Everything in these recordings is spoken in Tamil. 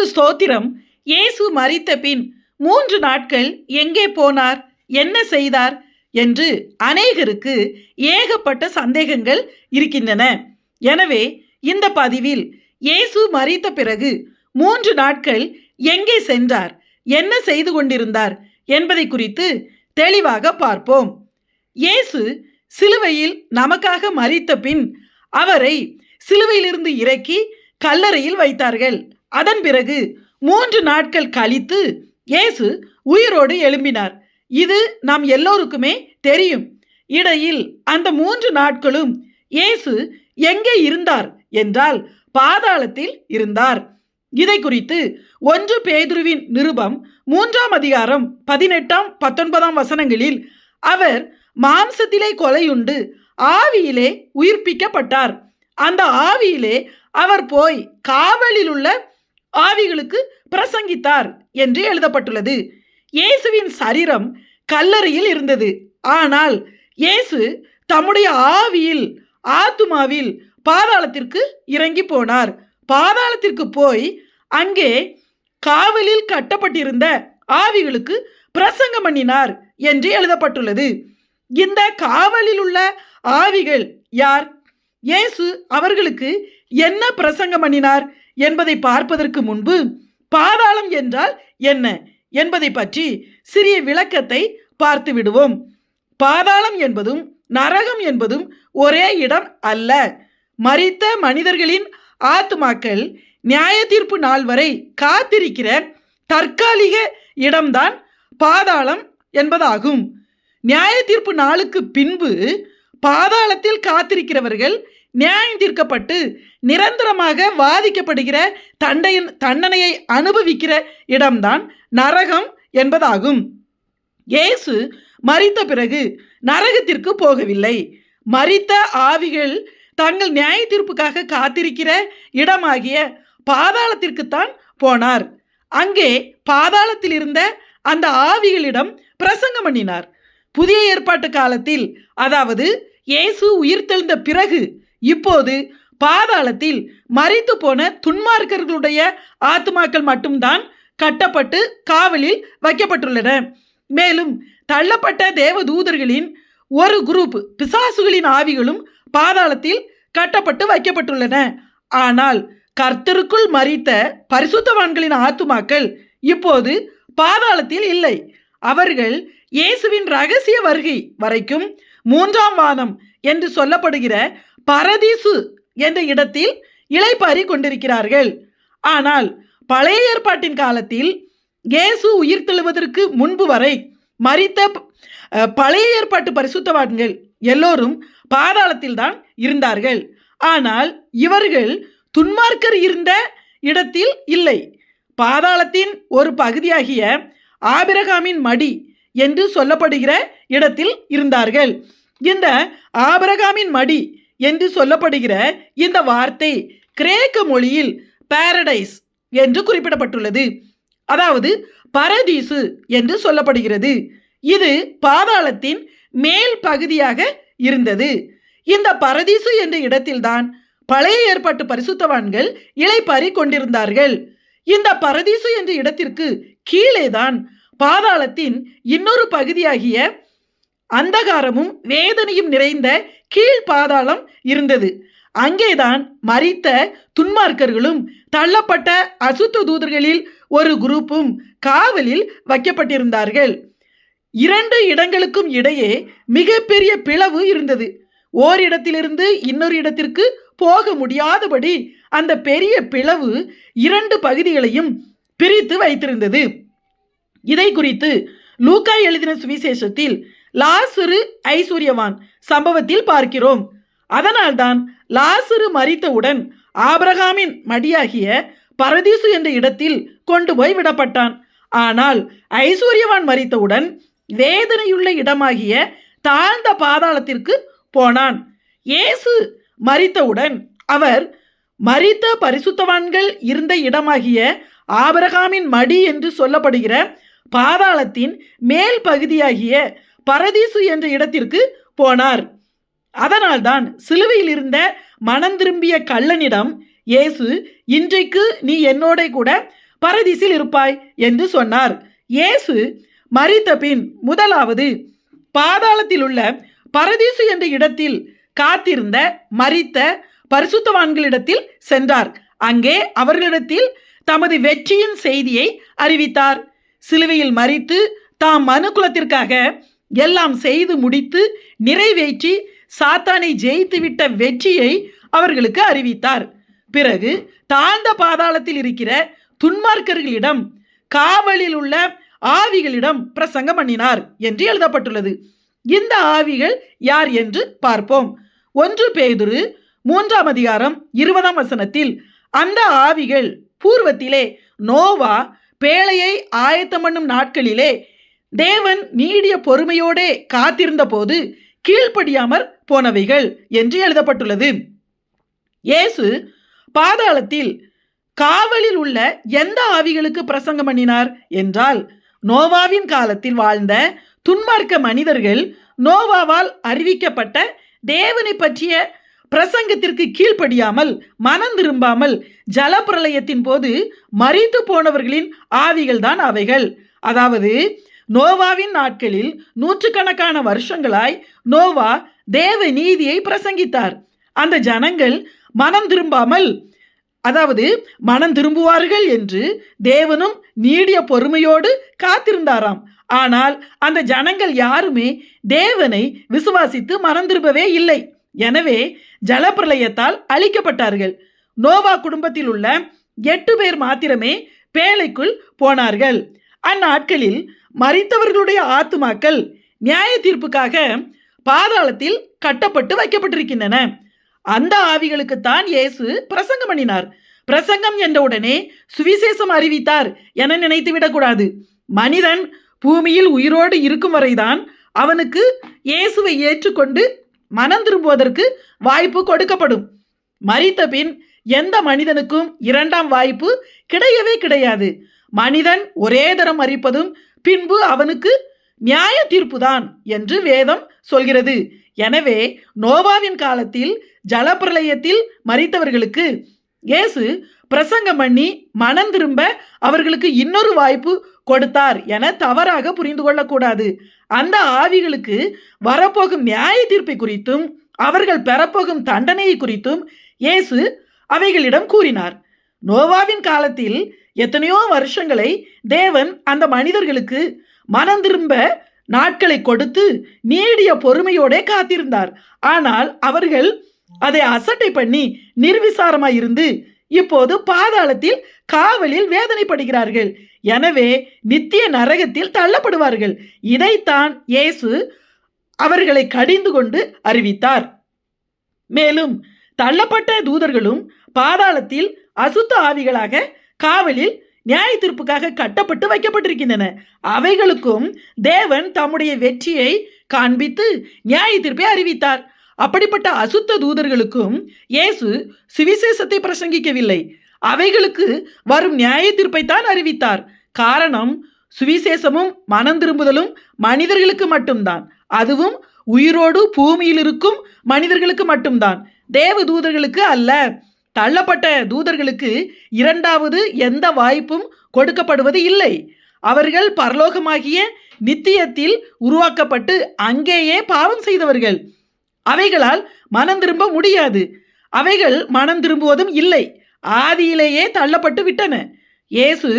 கர்த்தருக்கு ஸ்தோத்திரம். இயேசு மறித்த பின் மூன்று நாட்கள் எங்கே போனார்? என்ன செய்தார்? என்று அநேகருக்கு ஏகப்பட்ட சந்தேகங்கள் இருக்கின்றன. எனவே இந்த பதிவில் இயேசு மறித்த பிறகு மூன்று நாட்கள் எங்கே சென்றார்? என்ன செய்து கொண்டிருந்தார்? என்பதை குறித்து தெளிவாக பார்ப்போம். இயேசு சிலுவையில் நமக்காக மறித்த பின் அவரை சிலுவையிலிருந்து இறக்கி கல்லறையில் வைத்தார்கள். அதன் பிறகு மூன்று நாட்கள் கழித்து இயேசு உயிரோடு எழும்பினார். இது நாம் எல்லோருக்குமே தெரியும். இடையில் அந்த மூன்று நாட்களும் இயேசு எங்கே இருந்தார் என்றால் பாதாளத்தில் இருந்தார். இதை குறித்து ஒன்று பேதுருவின் நிருபம் மூன்றாம் அதிகாரம் பதினெட்டாம் பத்தொன்பதாம் வசனங்களில் அவர் மாம்சத்திலே கொலையுண்டு ஆவியிலே உயிர்ப்பிக்கப்பட்டார். அந்த ஆவியிலே அவர் போய் காவலில் உள்ள ஆவிகளுக்கு பிரசங்கித்தார் என்று எழுதப்பட்டுள்ளது. இயேசுவின் சரீரம் கல்லறையில் இருந்தது. ஆனால் இயேசு தம்முடைய ஆவியில் ஆத்துமாவில் பாதாளத்திற்கு இறங்கி போனார். பாதாளத்திற்கு போய் அங்கே காவலில் கட்டப்பட்டிருந்த ஆவிகளுக்கு பிரசங்கம் பண்ணினார் என்று எழுதப்பட்டுள்ளது. இந்த காவலில் உள்ள ஆவிகள் யார்? இயேசு அவர்களுக்கு என்ன பிரசங்கம் பண்ணினார்? என்பதை பார்ப்பதற்கு முன்பு பாதாளம் என்றால் என்ன என்பதை பற்றி சிறிய விளக்கத்தை பார்த்து விடுவோம். பாதாளம் என்பதும் நரகம் என்பதும் ஒரே இடம் அல்ல. மறித்த மனிதர்களின் ஆத்மாக்கள் நியாய தீர்ப்பு நாள் வரை காத்திருக்கிற தற்காலிக இடம்தான் பாதாளம் என்பதாகும். நியாய தீர்ப்பு நாளுக்கு பின்பு பாதாளத்தில் காத்திருக்கிறவர்கள் நியாயம் தீர்க்கப்பட்டு நிரந்தரமாக வாதிக்கப்படுகிற தண்டையின் தண்டனையை அனுபவிக்கிற இடம்தான் நரகம் என்பதாகும். இயேசு மறித்த பிறகு நரகத்திற்கு போகவில்லை. மறித்த ஆவிகள் தங்கள் நியாய தீர்ப்புக்காக காத்திருக்கிற இடமாகிய பாதாளத்திற்குத்தான் போனார். அங்கே பாதாளத்தில் இருந்த அந்த ஆவிகளிடம் பிரசங்கம் பண்ணினார். புதிய ஏற்பாட்டு காலத்தில் அதாவது இயேசு உயிர்த்தெழுந்த பிறகு இப்போது பாதாளத்தில் மறித்து போன துன்மார்க்கர்களுடைய ஆத்மாக்கள் மட்டும்தான் கட்டப்பட்டு காவலில் வைக்கப்பட்டுள்ளன. மேலும் தள்ளப்பட்ட தேவதூதர்களின் ஒரு குரூப் பிசாசுகளின் ஆவிகளும் பாதாளத்தில் கட்டப்பட்டு வைக்கப்பட்டுள்ளன. ஆனால் கர்த்தருக்குள் மறித்த பரிசுத்தவான்களின் ஆத்துமாக்கள் இப்போது பாதாளத்தில் இல்லை. அவர்கள் இயேசுவின் ரகசிய வருகை வரைக்கும் மூன்றாம் வானம் என்று சொல்லப்படுகிற பரதீசு என்ற இடத்தில் இளைப்பாரி கொண்டிருக்கிறார்கள் ஆனால் பழைய ஏற்பாட்டின் காலத்தில் இயேசு உயிர் தெழுவதற்கு முன்பு வரை மறித்த பழைய ஏற்பாட்டு பரிசுத்தவான்கள் எல்லோரும் பாதாளத்தில் தான் இருந்தார்கள். ஆனால் இவர்கள் துன்மார்க்கர் இருந்த இடத்தில் இல்லை. பாதாளத்தின் ஒரு பகுதியாகிய ஆபிரகாமின் மடி என்று சொல்லப்படுகிற இடத்தில் இருந்தார்கள். இந்த ஆபிரகாமின் மடி என்று சொல்லப்படுகிற இந்த வார்த்தை கிரேக்க மொழியில் பாரடைஸ் என்று குறிப்பிடப்பட்டுள்ளது. அதாவது பரதீசு என்று சொல்லப்படுகிறது. இது பாதாளத்தின் மேல் பகுதியாக இருந்தது. இந்த பரதீசு என்ற இடத்தில்தான் பழைய ஏற்பாட்டு பரிசுத்தவான்கள் இலைப்பாரி கொண்டிருந்தார்கள். இந்த பரதீசு என்ற இடத்திற்கு கீழேதான் பாதாளத்தின் இன்னொரு பகுதியாகிய அந்தகாரமும் வேதனையும் நிறைந்த கீழ் பாதாளம் இருந்தது. அங்கேதான் மறித்த துன்மார்க்கர்களும் தள்ளப்பட்ட அசுத்த தூதர்களில் ஒரு குரூப்பும் காவலில் வைக்கப்பட்டிருந்தார்கள். இரண்டு இடங்களுக்கும் இடையே மிகப்பெரிய பிளவு இருந்தது. ஓரிடத்திலிருந்து இன்னொரு இடத்திற்கு போக முடியாதபடி அந்த பெரிய பிளவு இரண்டு பகுதிகளையும் பிரித்து வைத்திருந்தது. இதை குறித்து லூக்கா எழுதின சுவிசேஷத்தில் லாசுரு ஐஸ்வர்யவான் சம்பவத்தில் பார்க்கிறோம். அதனால்தான் லாசுரு மரித்தவுடன் ஆபிரகாமின் மடியாகிய பரதீசு என்ற இடத்தில் கொண்டு போய் விடப்பட்டான். ஆனால் ஐஸ்வர்யவான் மரித்தவுடன் வேதனையுள்ள இடமாகிய தாழ்ந்த பாதாளத்திற்கு போனான். இயேசு மரித்தவுடன் அவர் மரித்த பரிசுத்தவான்கள் இருந்த இடமாகிய ஆபிரகாமின் மடி என்று சொல்லப்படுகிற பாதாளத்தின் மேல் பகுதியாகிய பரதீசு என்ற இடத்திற்கு போனார். அதனால்தான் சிலுவையில் இருந்த மனம் திரும்பிய கள்ளனிடம் இயேசு இன்றைக்கு நீ என்னோட கூட பரதீசில் இருப்பாய் என்று சொன்னார். இயேசு மறித்த பின் முதலாவது பாதாளத்தில் உள்ள பரதீசு என்ற இடத்தில் காத்திருந்த மறித்த பரிசுத்தவான்களிடத்தில் சென்றார். அங்கே அவர்களிடத்தில் தமது வெற்றியின் செய்தியை அறிவித்தார். சிலுவையில் மறித்து தாம் மனுக்குலத்திற்காக எல்லாம் செய்து முடித்து நிறைவேற்றி சாத்தானை ஜெயித்துவிட்ட வெற்றியை அவர்களுக்கு அறிவித்தார். பிறகு தாழ்ந்த பாதாளத்தில் இருக்கிற துன்மார்க்கர்களிடம் காவலில் உள்ள ஆவிகளிடம் பிரசங்கம் பண்ணினார் என்று எழுதப்பட்டுள்ளது. இந்த ஆவிகள் யார் என்று பார்ப்போம். ஒன்று பேதுரு மூன்றாம் அதிகாரம் இருபதாம் வசனத்தில் அந்த ஆவிகள் பூர்வத்திலே நோவா பேழையை ஆயத்தம் பண்ணும் நாட்களிலே தேவன் நீடிய பொறுமையோடே காத்திருந்த போது கீழ்ப்படியாமற் போனவைகள் என்று எழுதப்பட்டுள்ளது. இயேசு பாதாளத்தில் காவலில் உள்ள எந்த ஆவிகளுக்கு பிரசங்கம் பண்ணினார் என்றால் நோவாவின் காலத்தில் வாழ்ந்த துன்மார்க்க மனிதர்கள் நோவாவால் அறிவிக்கப்பட்ட தேவனை பற்றிய பிரசங்கத்திற்கு கீழ்ப்படியாமல் மனம் திரும்பாமல் ஜலப்பிரளயத்தின் போது மறித்து போனவர்களின் ஆவிகள் தான் அவைகள். அதாவது நோவாவின் நாட்களில் நூற்றுக்கணக்கான வருஷங்களாய் நோவா தேவ நீதியை பிரசங்கித்தார். அந்த ஜனங்கள் மனம் திரும்பாமல் அதாவது மனம் திரும்புவார்கள் என்று தேவனும் நீடிய பொறுமையோடு காத்திருந்தாராம். ஆனால் அந்த ஜனங்கள் யாருமே தேவனை விசுவாசித்து மனம் திரும்பவே இல்லை. எனவே ஜலப்பிரளயத்தால் அழிக்கப்பட்டார்கள். நோவா குடும்பத்தில் உள்ள எட்டு பேர் மாத்திரமே பேழைக்குள் போனார்கள். அந்நாட்களில் மறித்தவர்களுடைய ஆத்துமாக்கள் நியாய தீர்ப்புக்காக பாதாளத்தில் கட்டப்பட்டு வைக்கப்பட்டிருக்கின்றன. அந்த ஆவிகளுக்குத்தான் இயேசு பிரசங்கம் பண்ணினார். பிரசங்கம் என்றவுடனே சுவிசேஷம் அறிவித்தார் என நினைத்து விடக்கூடாது. மனிதன் பூமியில் உயிரோடு இருக்கும் வரைதான் அவனுக்கு இயேசுவை ஏற்றுக்கொண்டு மனம் திரும்புவதற்கு வாய்ப்பு கொடுக்கப்படும். மறித்த பின் எந்த மனிதனுக்கும் இரண்டாம் வாய்ப்பு கிடையவே கிடையாது. மனிதன் ஒரே தரம் மறிப்பதும் பின்பு அவனுக்கு நியாய தீர்ப்புதான் என்று வேதம் சொல்கிறது. எனவே நோவாவின் காலத்தில் ஜலப்பிரளயத்தில் மறித்தவர்களுக்கு இயேசு பிரசங்கம் பண்ணி மனம் திரும்ப அவர்களுக்கு இன்னொரு வாய்ப்பு கொடுத்தார் என தவறாக புரிந்து கொள்ளக்கூடாது. அந்த ஆவிகளுக்கு வரப்போகும் நியாய தீர்ப்பை குறித்தும் அவர்கள் பெறப்போகும் தண்டனையை குறித்தும் இயேசு அவைகளிடம் கூறினார். நோவாவின் காலத்தில் எத்தனையோ வருஷங்களை தேவன் அந்த மனிதர்களுக்கு மனம் திரும்ப நாட்களை கொடுத்து நீடிய பொறுமையோடே காத்திருந்தார். ஆனால் அவர்கள் அதை அசட்டை பண்ணி நிர்விசாரமாய் இருந்து இப்போது பாதாளத்தில் காவலில் வேதனைப்படுகிறார்கள். எனவே நித்திய நரகத்தில் தள்ளப்படுவார்கள். இதைத்தான் இயேசு அவர்களை கடிந்து கொண்டு அறிவித்தார். மேலும் தள்ளப்பட்ட தூதர்களும் பாதாளத்தில் அசுத்த ஆவிகளாக காவலில் நியாய தீர்ப்புக்காக கட்டப்பட்டு வைக்கப்பட்டிருக்கின்றன. அவைகளுக்கும் தேவன் தம்முடைய வெற்றியை காண்பித்து நியாய தீர்ப்பை அறிவித்தார். அப்படிப்பட்ட அசுத்த தூதர்களுக்கும் இயேசு சுவிசேஷத்தை பிரசங்கிக்கவில்லை. அவைகளுக்கு வரும் நியாய தீர்ப்பை தான் அறிவித்தார். காரணம் சுவிசேஷமும் மனம் திரும்புதலும் மனிதர்களுக்கு மட்டும்தான். அதுவும் உயிரோடு பூமியில் இருக்கும் மனிதர்களுக்கு மட்டும்தான். தேவ தூதர்களுக்கு அல்ல. தள்ளப்பட்ட தூதர்களுக்கு இரண்டாவது எந்த வாய்ப்பும் கொடுக்கப்படுவது இல்லை. அவர்கள் பரலோகமாகிய நித்தியத்தில் உருவாக்கப்பட்டு அங்கேயே பாவம் செய்தவர்கள். அவைகளால் மனம் திரும்ப முடியாது. அவைகள் மனம் திரும்புவதும் இல்லை. ஆதியிலேயே தள்ளப்பட்டு விட்டன. இயேசு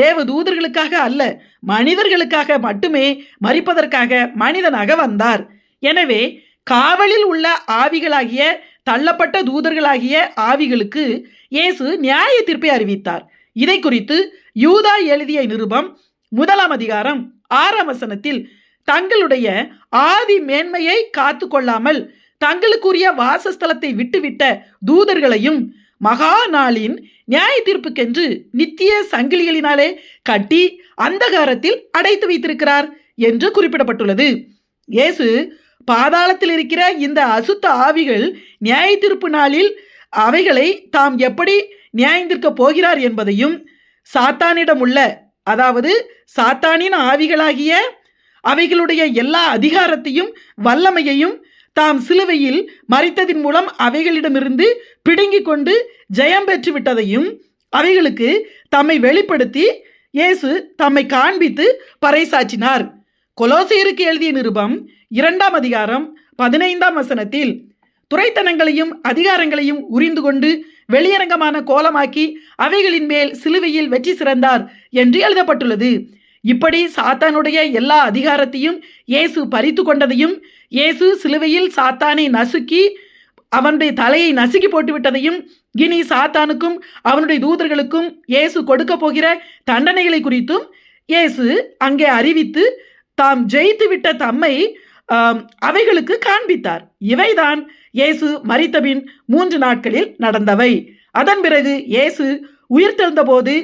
தேவ தூதர்களுக்காக அல்ல மனிதர்களுக்காக மட்டுமே மறிப்பதற்காக மனிதனாக வந்தார். எனவே காவலில் உள்ள ஆவிகளாகிய தள்ளப்பட்ட தூதர்களாகிய ஆவிகளுக்கு இயேசு நியாய தீர்ப்பை அறிவித்தார். இதை குறித்து யூதா எழுதிய நிருபம் முதலாம் அதிகாரம் ஆறாம் வசனத்தில் தங்களுடைய ஆதி மேன்மையை காத்து கொள்ளாமல் தங்களுக்குரிய வாசஸ்தலத்தை விட்டுவிட்ட தூதர்களையும் மகா நாளின் நியாய தீர்ப்புக்கென்று நித்திய சங்கிலிகளினாலே கட்டி அந்தகாரத்தில் அடைத்து வைத்திருக்கிறார் என்று குறிப்பிடப்பட்டுள்ளது. இயேசு பாதாளத்தில் இருக்கிற இந்த அசுத்த ஆவிகள் நியாய தீர்ப்பு நாளில் அவைகளை தாம் எப்படி நியாயந்திருக்க போகிறார் என்பதையும் சாத்தானிடம் உள்ள அதாவது சாத்தானின் ஆவிகளாகிய அவைகளுடைய எல்லா அதிகாரத்தையும் வல்லமையையும் தாம் சிலுவையில் மறித்ததின் மூலம் அவைகளிடமிருந்து பிடுங்கிக் கொண்டு ஜெயம் பெற்று விட்டதையும் அவைகளுக்கு தம்மை வெளிப்படுத்தி இயேசு தம்மை காண்பித்து பறைசாற்றினார். கொலோசியருக்கு எழுதிய நிருபம் இரண்டாம் அதிகாரம் பதினைந்தாம் வசனத்தில் துறைத்தனங்களையும் அதிகாரங்களையும் உரிந்து கொண்டு வெளியரங்கமான கோலமாக்கி அவைகளின் மேல் சிலுவையில் வெற்றி சிறந்தார் என்று எழுதப்பட்டுள்ளது. இப்படி சாத்தானுடைய எல்லா அதிகாரத்தையும் இயேசு பறித்து கொண்டதையும் இயேசு சிலுவையில் சாத்தானை நசுக்கி அவனுடைய தலையை நசுக்கி போட்டுவிட்டதையும் கினி இனி சாத்தானுக்கும் அவனுடைய தூதர்களுக்கும் இயேசு கொடுக்க போகிற தண்டனைகளை குறித்தும் இயேசு அங்கே அறிவித்து தாம் ஜெயித்துவிட்ட தம்மை அவைகளுக்கு காண்பித்தார். இவைதான் இயேசு மரித்தபின் மூன்று நாட்களில் நடந்தவை. அதன் பிறகு இயேசு உயிர்த்தெழுந்தபோது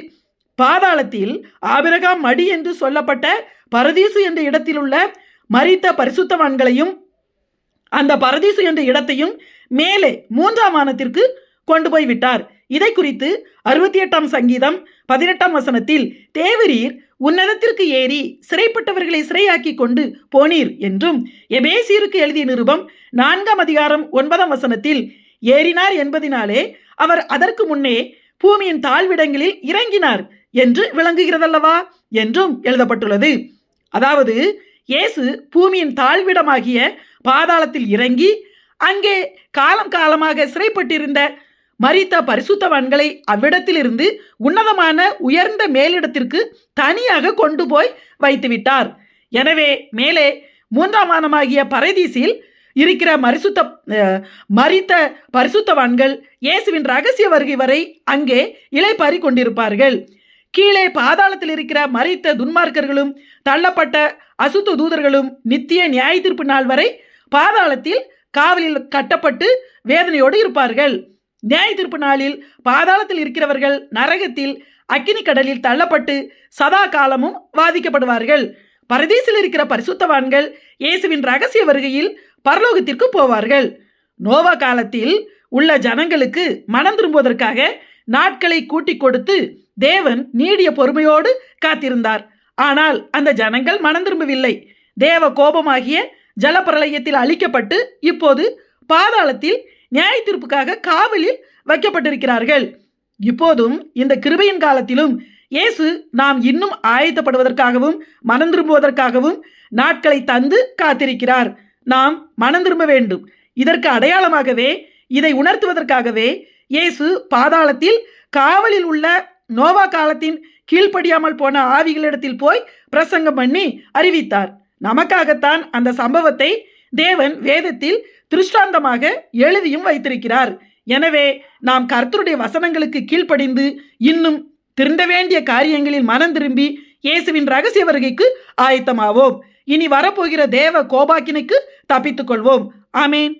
பாதாளத்தில் ஆபிரகாம் மடி என்று சொல்லப்பட்ட பரதீசு என்ற இடத்தில் உள்ள மரித்த பரிசுத்தவான்களையும் அந்த பரதீசு என்ற இடத்தையும் மேலே மூன்றாம் வானத்திற்கு கொண்டு போய் விட்டார். இதை குறித்து அறுபத்தி எட்டாம் சங்கீதம் பதினெட்டாம் வசனத்தில் தேவரீர் உன்னதத்திற்கு ஏறி சிறைப்பட்டவர்களை சிறையாக்கி கொண்டு போனீர் என்றும் எபேசியருக்கு எழுதிய நிருபம் நான்காம் அதிகாரம் ஒன்பதாம் வசனத்தில் ஏறினார் என்பதினாலே அவர் அதற்கு முன்னே பூமியின் தாழ்விடங்களில் இறங்கினார் என்று விளங்குகிறதல்லவா? என்றும் எழுதப்பட்டுள்ளது. அதாவது இயேசு பூமியின் தாழ்விடமாகிய பாதாளத்தில் இறங்கி அங்கே காலம் காலமாக சிறைப்பட்டிருந்த மரித்த பரிசுத்தவான்களை அவ்விடத்திலிருந்து உன்னதமான உயர்ந்த மேலிடத்திற்கு தனியாக கொண்டு போய் வைத்துவிட்டார். எனவே மேலே மூன்றாம் வானமாகிய பரதீசில் இருக்கிற மரிசுத்த மறித்த மரித்த பரிசுத்தவான்கள் இயேசுவின் ரகசிய வருகை வரை அங்கே இலைப்பாரி கொண்டிருப்பார்கள் கீழே பாதாளத்தில் இருக்கிற மரித்த துன்மார்க்கர்களும் தள்ளப்பட்ட அசுத்த தூதர்களும் நித்திய நியாய தீர்ப்பு நாள் வரை பாதாளத்தில் காவலில் கட்டப்பட்டு வேதனையோடு இருப்பார்கள். நியாய தீர்ப்பு நாளில் பாதாளத்தில் இருக்கிறவர்கள் நரகத்தில் அக்கினி கடலில் தள்ளப்பட்டு சதா காலமும் வாதிக்கப்படுவார்கள் பரதீசில் இருக்கிற பரிசுத்தவான்கள் இயேசுவின் ரகசிய வருகையில் பரலோகத்திற்கு போவார்கள்। நோவா காலத்தில் உள்ள ஜனங்களுக்கு மனம் திரும்புவதற்காக நாட்களை கூட்டிக் கொடுத்து தேவன் நீடிய பொறுமையோடு காத்திருந்தார். ஆனால் அந்த ஜனங்கள் மனம் திரும்பவில்லை. தேவ கோபமாகிய ஜலப்பிரளயத்தில் அழிக்கப்பட்டு இப்போது பாதாளத்தில் நியாய தீர்ப்புக்காக காவலில் வைக்கப்பட்டிருக்கிறார்கள். இப்போதும் இந்த கிருபையின் காலத்திலும் இயேசு நாம் இன்னும் ஆயத்தப்படுவதற்காகவும் மனம் திரும்புவதற்காகவும் நாட்களை தந்து காத்திருக்கிறார். நாம் மனம் திரும்ப வேண்டும். இதற்கு அடையாளமாகவே இதை உணர்த்துவதற்காகவே இயேசு பாதாளத்தில் காவலில் உள்ள நோவா காலத்தின் கீழ்ப்படியாமல் போன ஆவிகளிடத்தில் போய் பிரசங்கம் பண்ணி அறிவித்தார். நமக்காகத்தான் அந்த சம்பவத்தை தேவன் வேதத்தில் திருஷ்டாந்தமாக எழுதியும் வைத்திருக்கிறார். எனவே நாம் கர்த்தருடைய வசனங்களுக்கு கீழ்ப்படிந்து இன்னும் திருந்த வேண்டிய காரியங்களில் மனம் திரும்பி இயேசுவின் ரகசிய வருகைக்கு ஆயத்தமாவோம். இனி வரப்போகிற தேவ கோபாக்கினுக்கு தப்பித்துக் கொள்வோம் ஆமேன்.